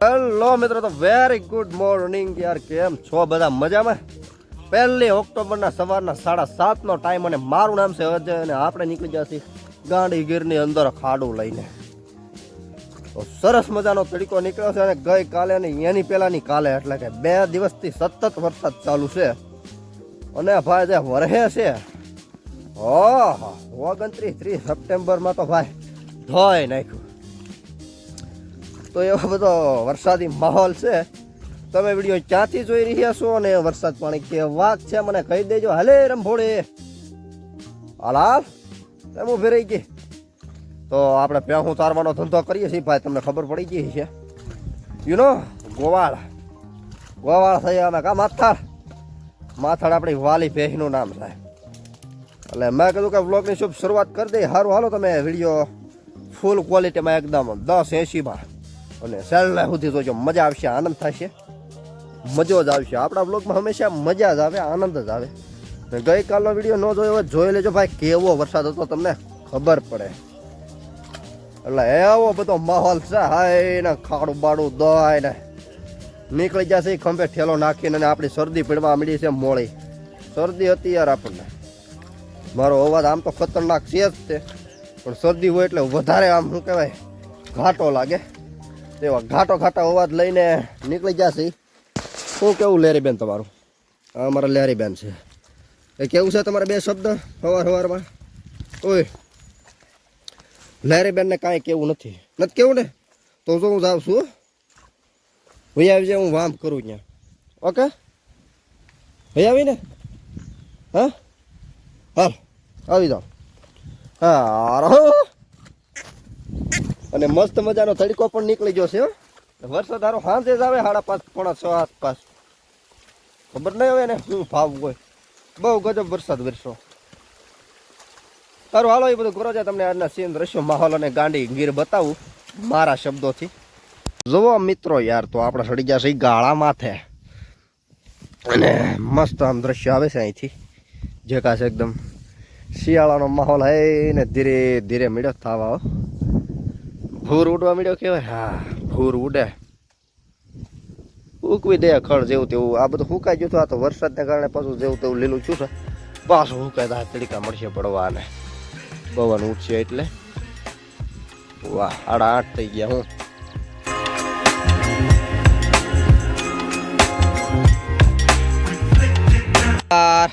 Hello મિત્રો તો very good morning યાર કેમ છો બધા મજામાં? પહેલી ઓક્ટોબરના સવારના સાડા સાતનો ટાઈમ અને મારું નામ છે અજય અને આપણે નીકળી જશે ગાંડી અંદર ખાડું લઈને. તો સરસ મજાનો તડકો નીકળ્યો છે અને ગઈ કાલે અને એની પહેલાંની કાલે, એટલે કે બે દિવસથી સતત વરસાદ ચાલુ છે. અને ભાઈ જે વરહે છે. ઓહો ઓગણત્રીસ ત્રીસ સપ્ટેમ્બરમાં તો ભાઈ ધોઈ નાખ્યું. તો એવો બધો વરસાદી માહોલ છે. તમે વીડિયો ક્યાંથી જોઈ રહ્યા છો અને વરસાદ પાણી કેવા છે મને કહી દેજો. હલે રંભોળે. હાલાલ એમ ઊભી રહી ગઈ. તો આપણે પ્યાહું તારવાનો ધંધો કરીએ છીએ. ભાઈ, તમને ખબર પડી ગઈ છે યુ નો ગોવાળ. ગોવાળ થઈ અમે કા માથાળ? માથાળ આપણી વાલી ભેહનું નામ થાય એટલે મેં કીધું કે વ્લોગની શુભ શરૂઆત કરી દઈ સારું હાલો, તમે વીડિયો ફૂલ ક્વોલિટીમાં એકદમ દસ એંશીમાં. અને છેલ્લે સુધી જોજો. મજા આવશે, આનંદ થશે. મજો જ આવશે આપણા બ્લોગમાં હંમેશા મજા જ આવે, આનંદ જ આવે. ગઈકાલનો વીડિયો ન જોયો હોય જોઈ લેજો ભાઈ, કેવો વરસાદ હતો તમને ખબર પડે. એટલે એવો બધો માહોલ છે, હાય ને ખાડું બાડું દોય ને. નીકળી જશે ખંભે ઠેલો નાખીને અને આપણી શરદી પીડવા મળી છે મોળી શરદી હતી યાર આપણને. મારો અવાજ આમ તો ખતરનાક છે જ તે. પણ શરદી હોય એટલે વધારે આમ શું કહેવાય, ઘાટો લાગે. એવા ઘાટો ઘાટા અવાજ લઈને નીકળી જશે શું કેવું લેરીબેન તમારું? આ અમારા લેરીબેન છે. એ કેવું છે તમારા બે શબ્દ સવાર સવારમાં ઓય. લેરીબેનને કાંઈ કેવું નથી. નથી કેવું ને? તો જો હું જાઉં છું. ભાઈ આવી જાય હું વામ કરું ત્યાં ઓકે? ભાઈ આવી ને હા? હાલ, આવી જાઓ. હા અને મસ્ત મજાનો તડકો પણ નીકળી ગયો છે વરસાદ હારો સાંજે જ આવે, સાડા પાંચ, પોણા છ આસપાસ. ખબર નહીં હવે ને શું ભાવ હોય. બહુ ગજબ વરસાદ વરસો સારું હાલો એ બધું કરો છે તમને આજના સીન દ્રશ્યો, માહોલ અને ગાંડી ગીર બતાવું મારા શબ્દોથી. જુઓ મિત્રો યાર, તો આપણે સડી ગયા છે ગાળા માથે. અને મસ્ત આમ દ્રશ્ય આવે છે અહીંથી. જે કાશે એકદમ શિયાળાનો માહોલ હે ને ધીરે ધીરે મળ્યો થવા ભૂર ઉડવા મળ્યો કેવાય હા, ભૂર ઉડે. ઉકવી દે ખડ જેવું તેવું. આ બધું હુકાઈ ગયું હતું. આ તો વરસાદને કારણે પાછું જેવું તેવું લીલું છું છે. પાછું હુકાય તો આ તડીકા મળશે પડવાને. પવન ઉઠશે એટલે. વાહ, આડા આઠ થઈ ગયા હું. યાર,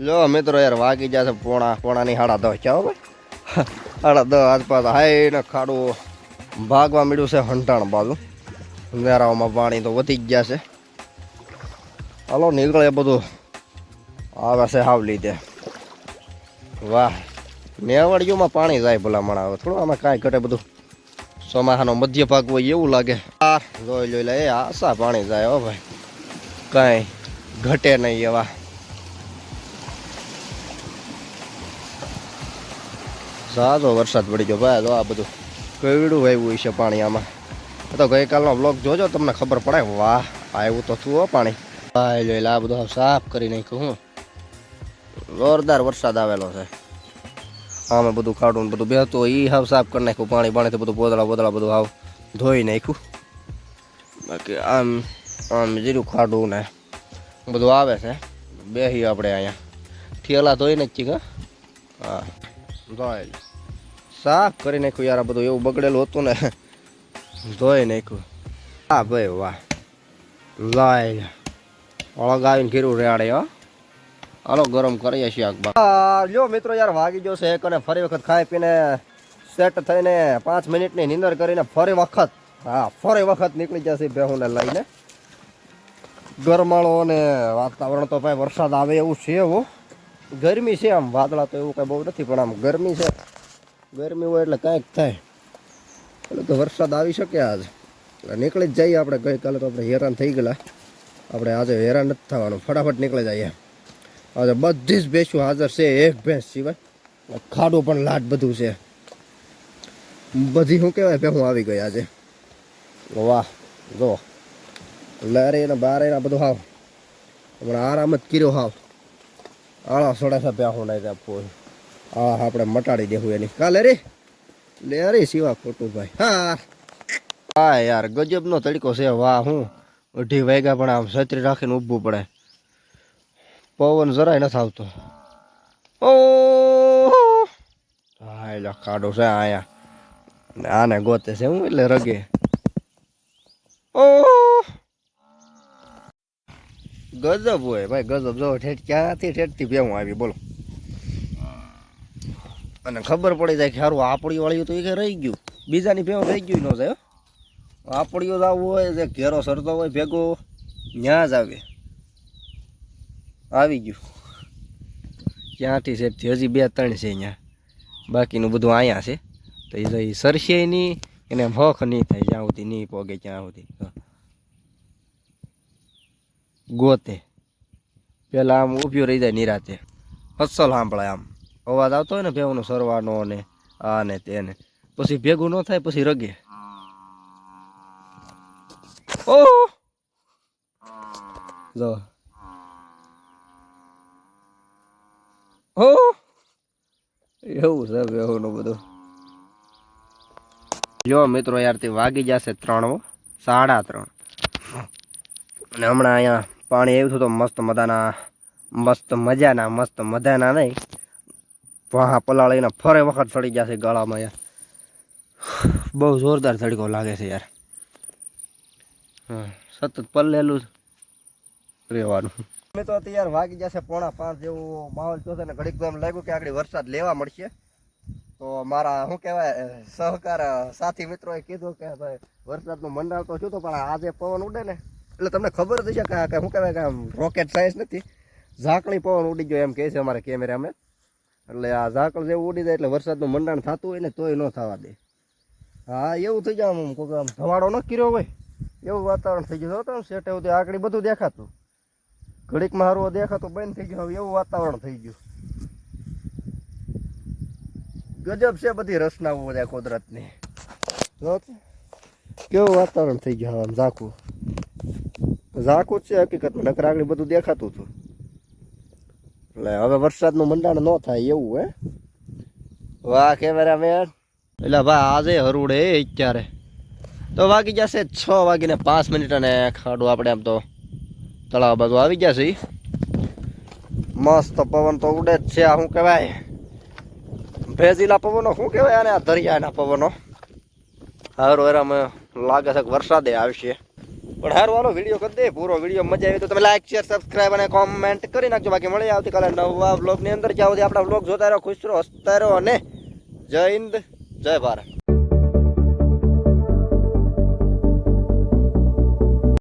લો મિત્રો યાર, વાગી જશે પોણા, પોણાની હાડા દસ છે ભાઈ. હાડા દસ આસપાસ હાઈ ને ખાડું ભાગવા મળ્યું છે હંટાણ બાજુ. મેરાઓમાં પાણી તો વધી ગયા છે. હાલો, નીકળે બધું. આવે છે હાવ લીધે. વાહ, મેવાડીઓમાં પાણી જાય ભલામણ આવે થોડું આમાં કાંઈ ઘટે બધું. ચોમાસાનો મધ્ય ભાગ હોય એવું લાગે. આ, જોઈ જોઈ લે, એ આશા પાણી જાય હો ભાઈ. કાંઈ ઘટે નહીં એવા. સાચો વરસાદ પડી ગયો, ભાઈ તો આ બધું કેવડું વાવ્યું છે પાણી આમાં. તો ગઈકાલનો બ્લોગ જોજો, તમને ખબર પડે. વાહ આવ્યું તો થયું પાણી. ભાઈ, જોઈ આ બધું સાફ કરી નાખ્યું, હું. જોરદાર વરસાદ આવેલો છે. આમે બધું કાઢું બધું બેહતું એ હાવ સાફ કરી નાખ્યું, પાણી પાણીથી બધું પોદળા પોદળા બધું હાવ ધોઈ નાખ્યું. બાકી આમ આમ જીરું ખાડું ને બધું આવે છે. બેહી આપણે અહીંયા. ઠેલા ધોઈ નાખી કા હા. ધોઈ સાફ કરી નાખ્યું યાર, આ બધું એવું બગડેલું હતું ને. ધોઈ નાખ્યું હા ભાઈ વાહ લાય અળગાવીને ઘીરું રેડે હો હાલો ગરમ કરીએ અખબાર જો મિત્રો યાર વાગી ગયો છે અને ફરી વખત ખાઈ પીને સેટ થઈને પાંચ મિનિટની નિંદર કરીને ફરી વખત હા ફરી વખત નીકળી જશે બેહુને લઈને ગરમાળો અને વાતાવરણ તો ભાઈ વરસાદ આવે એવું છે હો ગરમી છે આમ વાદળા તો એવું કઈ બહુ નથી પણ આમ ગરમી છે ગરમી હોય એટલે કાંઈક થાય એટલે તો વરસાદ આવી શકે આજે. એટલે નીકળી જ જઈએ આપણે. ગઈકાલે તો આપણે હેરાન થઈ ગયેલા. આપણે આજે હેરાન નથી થવાનું. ફટાફટ નીકળી જઈએ. આજે બધી જ ભેંસું હાજર છે, એક ભેંસ સિવાય. ખાડું પણ લાટ બધું છે. બધી શું કહેવાય? ભેહું આવી ગઈ આજે. વાહ જો લહેરે ને બારે ને બધું હાવ. હમણાં આરામ જ કર્યો હાવ. આળા સોડા સા ભેહું નાઈ ત્યાં આ આપણે મટાડી દેવું એની. કાલે રે? લે, અરે શિવા ખોટું ભાઈ. હા. હા, યાર, ગજબનો તડકો છે. વાહ, હું અઢી વાગ્યા પણ આમ છત્રી રાખીને ઊભું પડે. પવન જરાય નથી આવતો. ઓ હા, એટલે ખાડો છે આયા આને ગોતે છે, હું એટલે રગે. ઓ ગજબ હોય, ભાઈ, ગજબ. જો, ઠેઠ ક્યાંથી ઠેઠથી ભેવું આવી, બોલો. અને ખબર પડી જાય કે સારું આપણી વાળ્યું તો એ રહી ગયું. બીજાની ભેગો થઈ ગયું ન જાય આપણીઓ જ આવવું હોય, જે ઘેરો સરતો હોય, ભેગો ત્યાં જ આવે. આવી ગયું. ક્યાંથી છે હજી બે ત્રણ છે અહીંયા બાકીનું બધું અહીંયા છે. તો એ જો એ સરશે નહીં, એને હખ નહીં થાય, જ્યાં સુધી નહીં પોગે ત્યાં સુધી. ગોતે. પેલા આમ ઊભ્યો રહી જાય નિરાતે. અસલ સાંભળાય આમ. અવાજ આવતો હોય ને ભેવનો સરવાનો ને આ ને તેને પછી ભેગું ન થાય, પછી રગે. ઓ જો. ઓહ! એવું છે બેહુનું બધું. જો મિત્રો યાર તે વાગી જશે ત્રણ સાડા ત્રણ. અને હમણાં અહીંયા પાણી આવ્યું હતું તો મસ્ત મજાના મસ્ત મજાના મસ્ત મજાના નહીં. વાહ પલાળીને ફરે વખત સડી ગયા છે ગળામાં યાર. બહુ જોરદાર તડકો લાગે છે યાર. હા, સતત પલ્લેલું રહેવાનું. અમે તો અત્યારે વાગી જશે પોણા પાંચ જેવો માહોલ થયો ને ઘડીક એમ લાગ્યું કે આગળ વરસાદ લેવા મળશે. તો મારા, શું કહેવાય, સહકાર, સાથી મિત્રોએ કીધું કે ભાઈ, વરસાદનું મંડાળ તો તો પણ આજે પવન ઉડે ને. એટલે તમને ખબર જ છે કે શું કહેવાય કે આમ રોકેટ સાયન્સ નથી. ઝાંકણી પવન ઉડી ગયો એમ કહે છે અમારા કેમેરામેન એટલે આ ઝાકળ જેવું ઉડી જાય એટલે વરસાદનું મંડાણ થતું હોય ને તોય ન થવા દે. હા, એવું થઈ જાય આમ કોઈક આમ ધવાડો ન કર્યો હોય. એવું વાતાવરણ થઈ ગયું તો સેટ એવું આગળ બધું દેખાતું. ઘડીકમાં હારું દેખાતું બંધ થઈ ગયું. હવે એવું વાતાવરણ થઈ ગયું. ગજબ છે બધી રચનાઓ બધા કુદરતની. કેવું વાતાવરણ થઈ ગયું આમ ઝાકું. ઝાકું છે, હકીકતમાં નકર આગળ બધું દેખાતું હતું. એટલે હવે વરસાદનું મંડાણ ન થાય એવું, હે? વાહ કેમેરા મેન એટલે ભાઈ આજે હરુડે અત્યારે. તો વાગી જશે છ વાગીને પાંચ મિનિટ અને ખાડું આપણે આમ તો તળાવ બાજુ આવી જશે છે મસ્ત પવન તો ઉડે જ છે, આ શું કહેવાય? ભેજીલા પવનો શું કહેવાય આને? આ દરિયાના પવનો. હારું એરામાં લાગે છે કે વરસાદે આવશે. પણ હારું વીડિયો કરી દે, પૂરો વીડિયો મજા આવી તો તમે લાઈક શેર સબસ્ક્રાઈબ અને કોમેન્ટ કરી નાખજો. બાકી મળી આવતીકાલે નવા બ્લોગની અંદર. જ્યાં સુધી આપણા બ્લોગ જોતા રહો, ખુશ રહો, હસતા રહો અને જય હિન્દ, જય ભારત.